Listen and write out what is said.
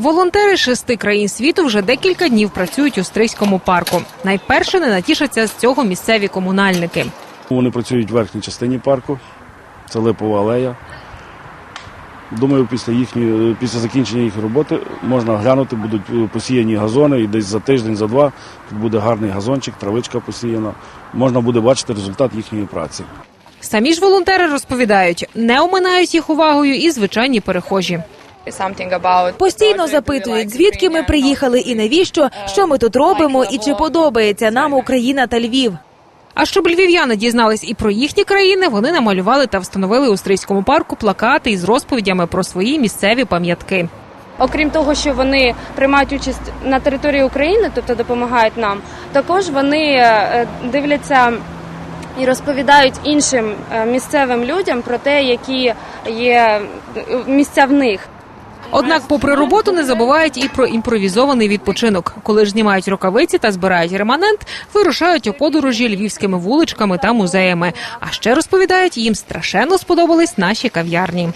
Волонтери шести країн світу вже декілька днів працюють у Стрийському парку. Найперше не натішаться з цього місцеві комунальники. Вони працюють в верхній частині парку, це липова алея. Думаю, після їхньої, після закінчення їх роботи можна глянути, будуть посіяні газони, і десь за тиждень, за два тут буде гарний газончик, травичка посіяна. Можна буде бачити результат їхньої праці. Самі ж волонтери розповідають, не оминають їх увагою і звичайні перехожі. Постійно запитують, звідки ми приїхали і навіщо, що ми тут робимо, і чи подобається нам Україна та Львів. А щоб львів'яни дізнались і про їхні країни, вони намалювали та встановили у Стрийському парку плакати із розповідями про свої місцеві пам'ятки. Окрім того, що вони приймають участь на території України, тобто допомагають нам, також вони е, дивляться і розповідають іншим е, місцевим людям про те, які є е, місця в них. Однак, попри роботу, не забувають і про імпровізований відпочинок. Коли ж знімають рукавиці та збирають реманент, вирушають у подорожі львівськими вуличками та музеями. А ще розповідають, їм страшенно сподобались наші кав'ярні.